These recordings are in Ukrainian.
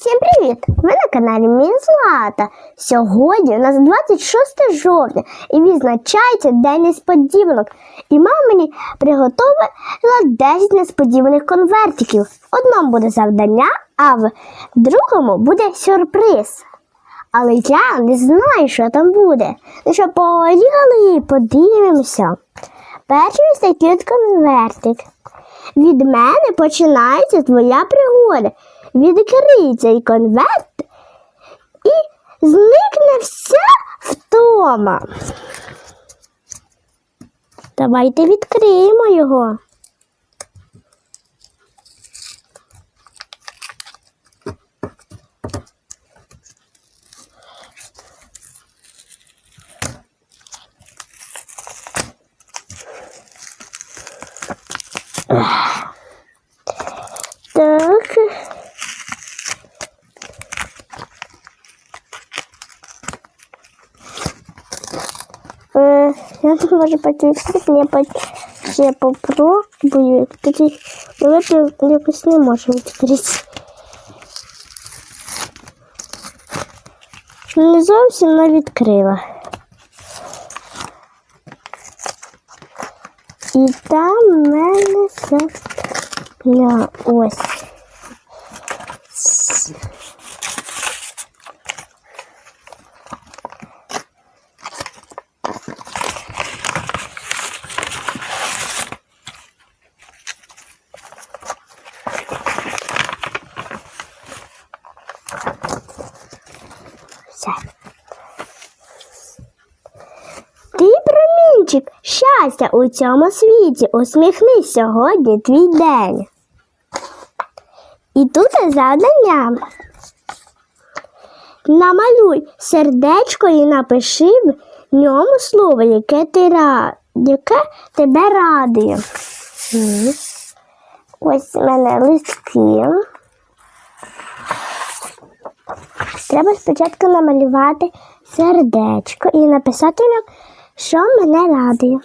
Всім привіт! Ви на каналі Мізлата. Сьогодні у нас 26 жовтня і відзначається День несподіванок. І мама мені приготувала 10 несподіваних конвертиків. В одному буде завдання, а в другому буде сюрприз. Але я не знаю, що там буде. Ну що, поїхали і подивимося. Перший такий конвертик. Від мене починається твоя пригода. Відкрий цей конверт і зникне вся втома. Давайте відкриємо його. Так. Е, Можу поки відкрити, я ще попробую. Тоді якось не можу відкрити. Не зовсім не відкрила. І там в мене запля ось. Ти промінчик щастя у цьому світі. Усміхнись сьогодні твій день. І тут завдання. Намалюй сердечко і напиши в ньому слово, яке ти ра... яке тебе радує. Ось у мене листки. Треба спочатку намалювати сердечко і написати, нам, що мене радує.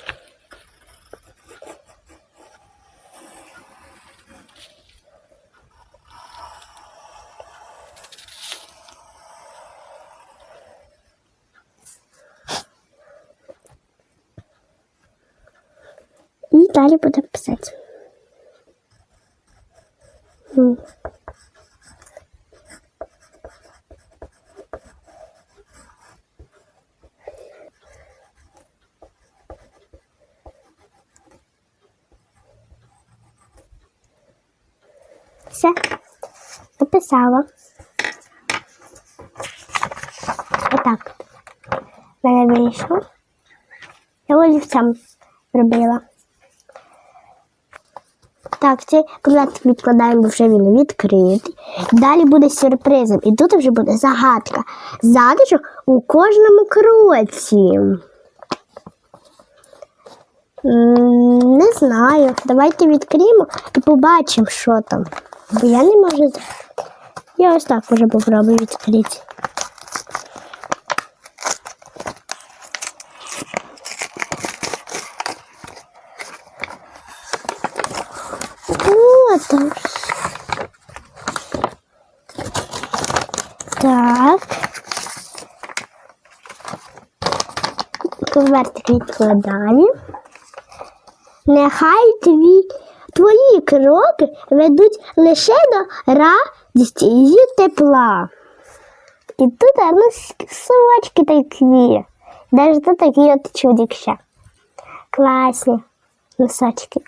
Далі буду писати. Все, написала. Отак. В мене вийшло. Я олівцем робила. Так, цей конверт відкладаємо, бо вже він відкритий. Далі буде сюрпризом. І тут вже буде загадка. Задачок у кожному кроці. Не знаю. Давайте відкриємо і побачимо, що там. Бо я не можу. з- Я ось так вже попробую відкрити. О, там. Так. Конвертик відкладаємо. Нехай тві, твої кроки ведуть лише до радісті і тепла. І тут ну, совочки такі. Навіть тут такі от чудик ще. Класні носочки.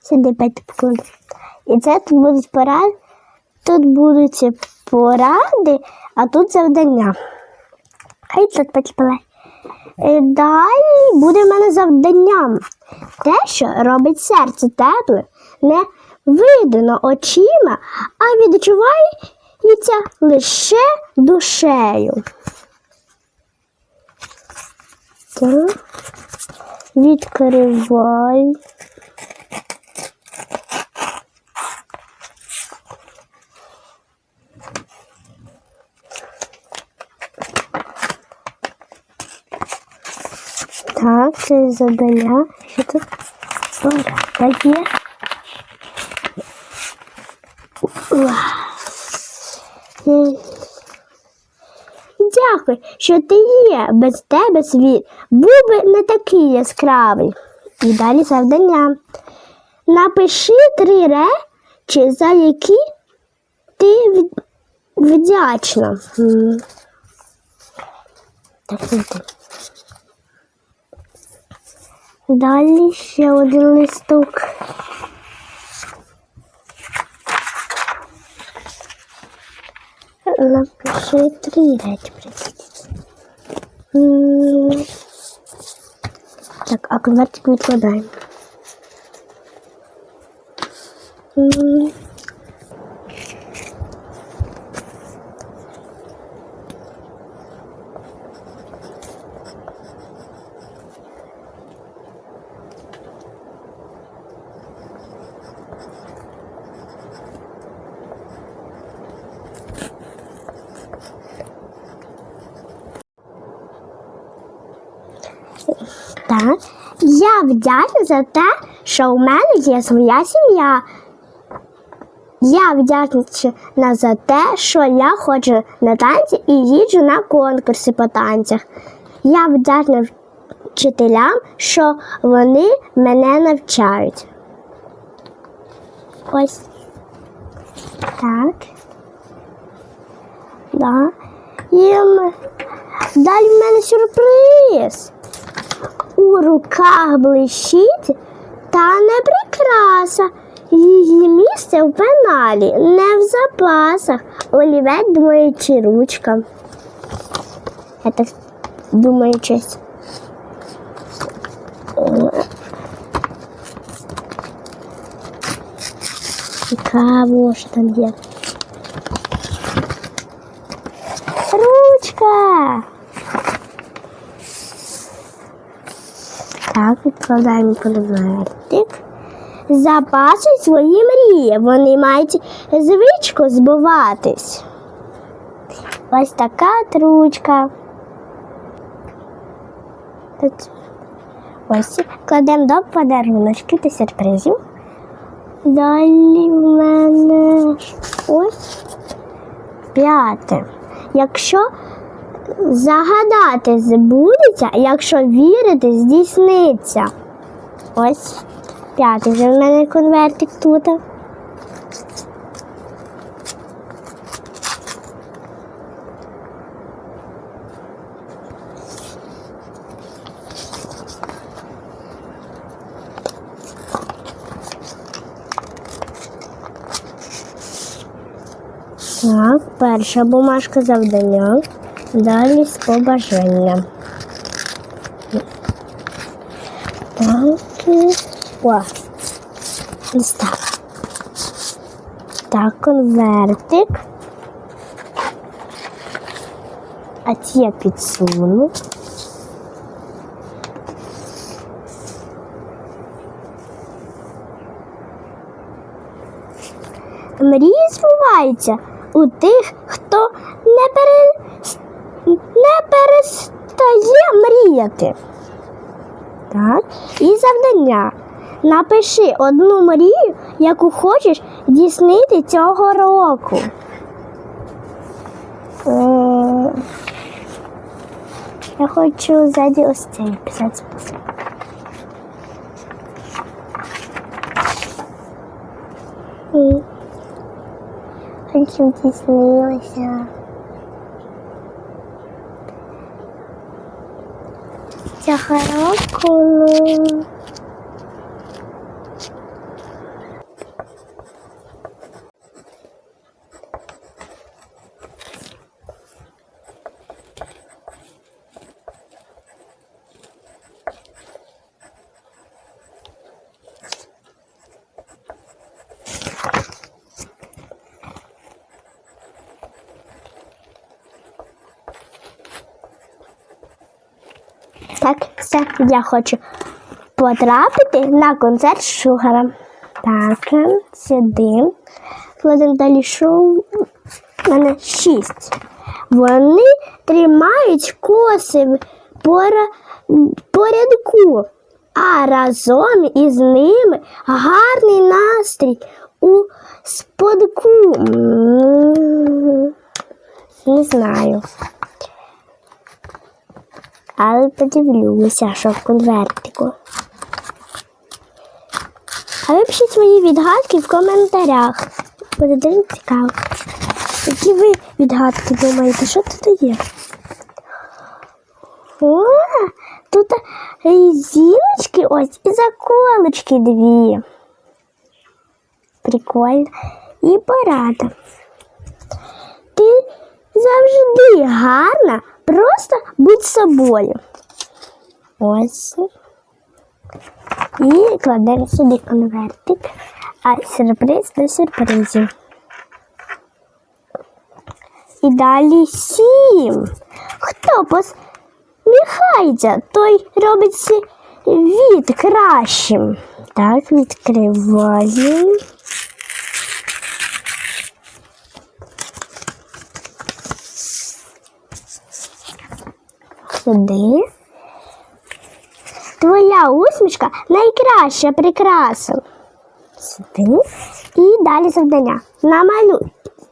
Сюди п'ять покладу. І це тут будуть поради. Тут будуть поради, а тут завдання. Хай тут почіпалай. Е, Далі буде в мене завданням. Те, що робить серце тепле, не видно очима, а відчувається лише душею. Так. Відкривай. Так, це завдання. Що тут? Так є. М. Дякую, що ти є. Без тебе світ був би не такий яскравий. І далі завдання. Напиши три речі, за які ти вдячна. Далі ще один листок. Напиши три речі. прийти. Так, а конвертик відкладаємо. Я вдячна за те, що у мене є своя сім'я. Я вдячна за те, що я ходжу на танці і їжджу на конкурси по танцях. Я вдячна вчителям, що вони мене навчають. Ось. Так. Да. І далі в мене сюрприз. У руках блищить та не прикраса. Її місце в пеналі, не в запасах. Олівець думає, чи ручка. Я так думаю, щось. Цікаво, що там є. Ручка! Так, відкладаємо конвертик. Запасуй свої мрії. Вони мають звичку збуватись. Ось така от ручка. Тут ось кладемо до подаруночки та сюрпризів. Далі в мене ось п'яте. Якщо загадати збудеться, якщо вірити, здійсниться. Ось п'ятий вже в мене конвертик тут. Так, перша бумажка завдання. Далі з побажання. О. Ось так. Так, конвертик. А ці я підсуну. Мрії збуваються у тих, хто не, пере... не перестає мріяти. Так. І завдання. Напиши одну мрію, яку хочеш дійснити цього року. Е, Я хочу ззаді ось цей писати список. Хочу дійснилося. Цього Так, все, я хочу потрапити на концерт Шугара. Так, сюди. Кладемо далі шоу. У мене шість. Вони тримають коси по, ра- а разом із ними гарний настрій у спадку. Не знаю. Але подивлюся, що в конвертику. А ви пишіть свої відгадки в коментарях. Буде дуже цікаво. Які ви відгадки думаєте, що тут є? О, тут резиночки ось і заколочки дві. Прикольно. І порада. Ти завжди гарна, просто будь собою. Ось. І кладемо сюди конвертик. А сюрприз до сюрпризів. І далі сім. Хто посміхається, той робить світ кращим. Так, відкриваємо. Сюди. Твоя усмішка найкраща прикраса. Сюди. І далі завдання. Намалюй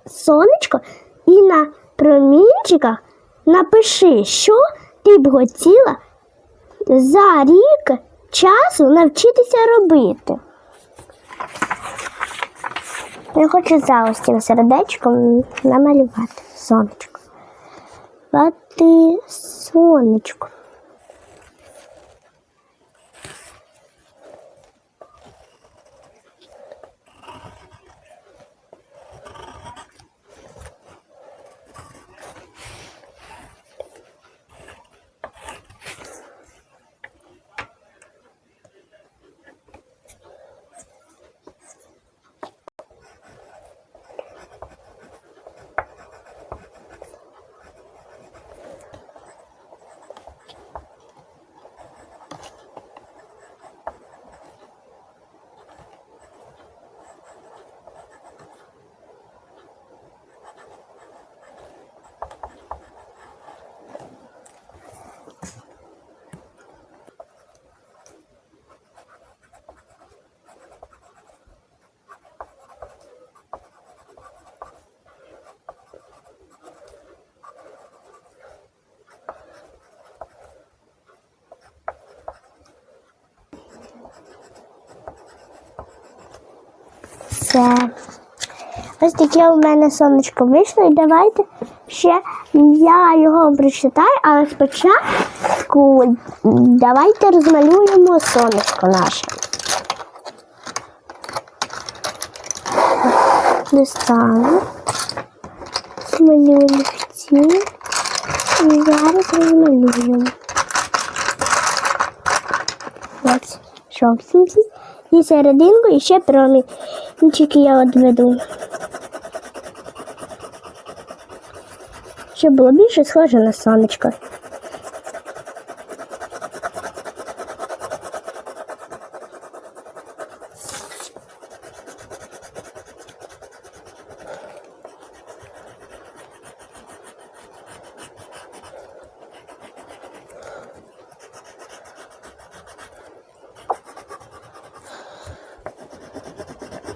сонечко і на промінчиках напиши, що ти б хотіла за рік часу навчитися робити. Я хочу за ось цим сердечком намалювати сонечко. Бати сонечко. Все. Ось таке у мене сонечко вийшло. І давайте ще я його прочитаю, але спочатку давайте розмалюємо сонечко наше. Достану. Змалюємо ці. І зараз розмалюємо. Ось жовтенький. І серединку, і ще промінчики я відведу. Щоб було більше схоже на сонечко.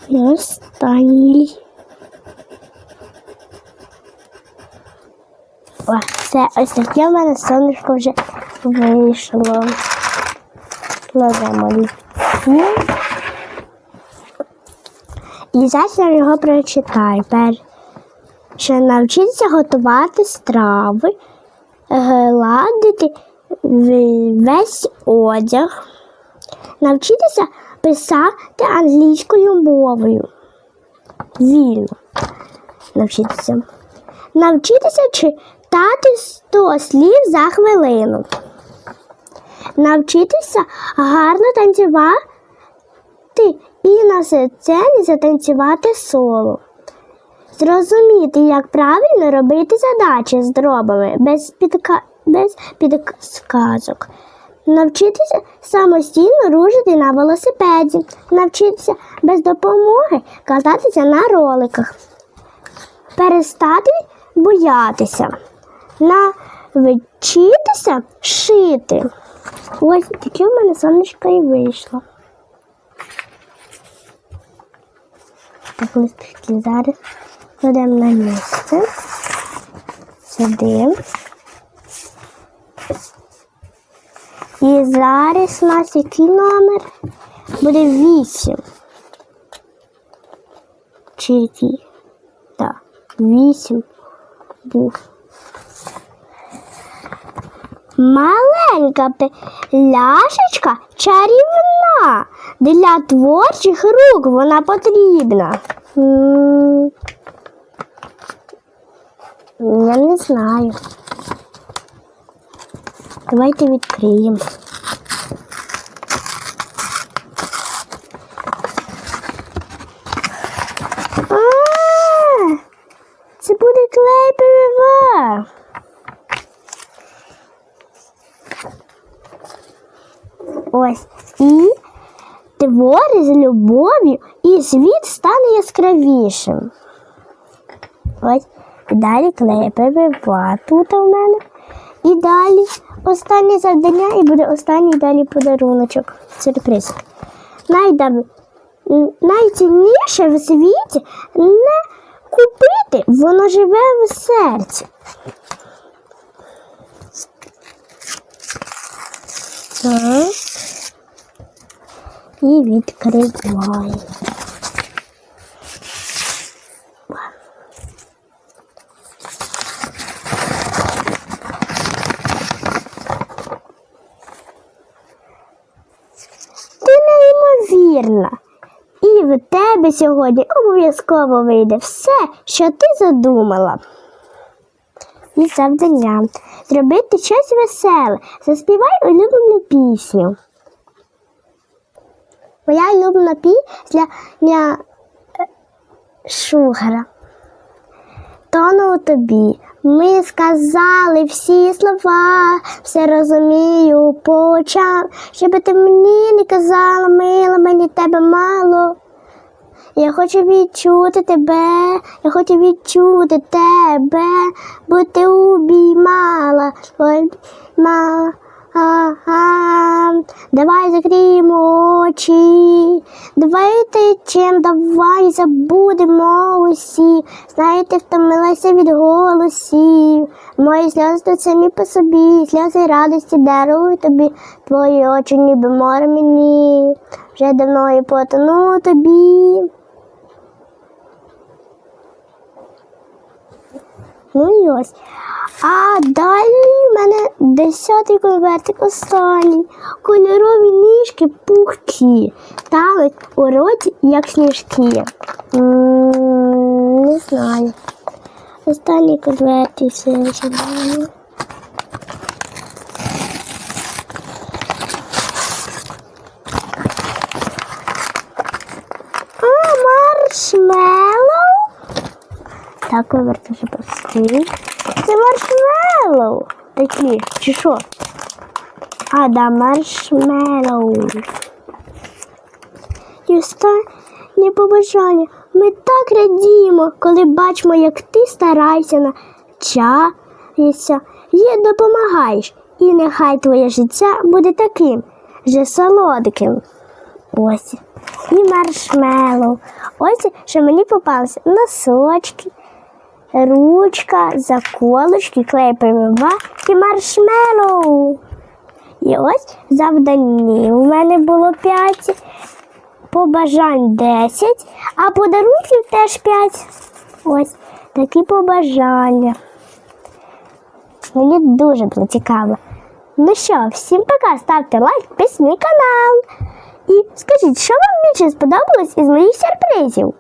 І останній. О, все, ось таке в мене сонечко вже вийшло. Кладемо ліпці. І зараз я його прочитаю. Перше навчитися готувати страви, гладити весь одяг, навчитися писати англійською мовою. Вільно навчитися. Навчитися читати 100 слів за хвилину. Навчитися гарно танцювати і на сцені затанцювати соло. Зрозуміти, як правильно робити задачі з дробами без, підка... без підсказок. Навчитися самостійно рушити на велосипеді, навчитися без допомоги кататися на роликах, перестати боятися, навчитися шити. Ось таке в мене сонечко і вийшло. Так, листки зараз кладемо на місце. сюди. І зараз у нас який номер? Буде вісім. Чи який? Так, вісім був. Маленька пляшечка чарівна. Для творчих рук вона потрібна. Я не знаю. Давайте відкриємо. А, Це буде клей ПВА. Ось. І твори з любов'ю, і світ стане яскравішим. Ось. Далі ПВА тут у мене. І далі останнє завдання і буде останній далі подаруночок. Сюрприз. Найдав... Найцінніше в світі не купити, воно живе в серці. Так. І відкриваємо. Ти неймовірна. І в тебе сьогодні обов'язково вийде все, що ти задумала. І завдання зробити щось веселе. Заспівай улюблену пісню. Моя улюблена пісня Шугара. Тону тобі. Ми сказали всі слова, все розумію по очам, щоб ти мені не казала, мила, мені тебе мало. Я хочу відчути тебе, я хочу відчути тебе, бо ти обіймала, обіймала. Ага, давай закриємо очі, давай течем, давай забудемо усі. Знаєте, втомилася від голосів. Мої сльози тут самі по собі, сльози радості дарую тобі, твої очі ніби море мені, вже давно і потону тобі. Ось. А далі в мене десятий конвертик останній. Кольорові ніжки пухкі. Тануть у роті, як сніжки. М, Не знаю. Останній конвертик все ще далі. А, маршмеллоу. Так, конверт вже простий. Це маршмеллоу. Такі, чи що? А, да, маршмеллоу. І останнє побажання. Ми так радіємо, коли бачимо, як ти стараєшся, навчаєшся і допомагаєш. І нехай твоє життя буде таким же солодким. Ось. І маршмеллоу. Ось, що мені попалися носочки, ручка, заколочки, клей ПВА і маршмеллоу. І ось завдання у мене було 5, побажань 10, а подарунків теж 5. Ось такі побажання. Мені дуже було цікаво. Ну що, всім пока, ставте лайк, на канал. І скажіть, що вам більше сподобалось із моїх сюрпризів?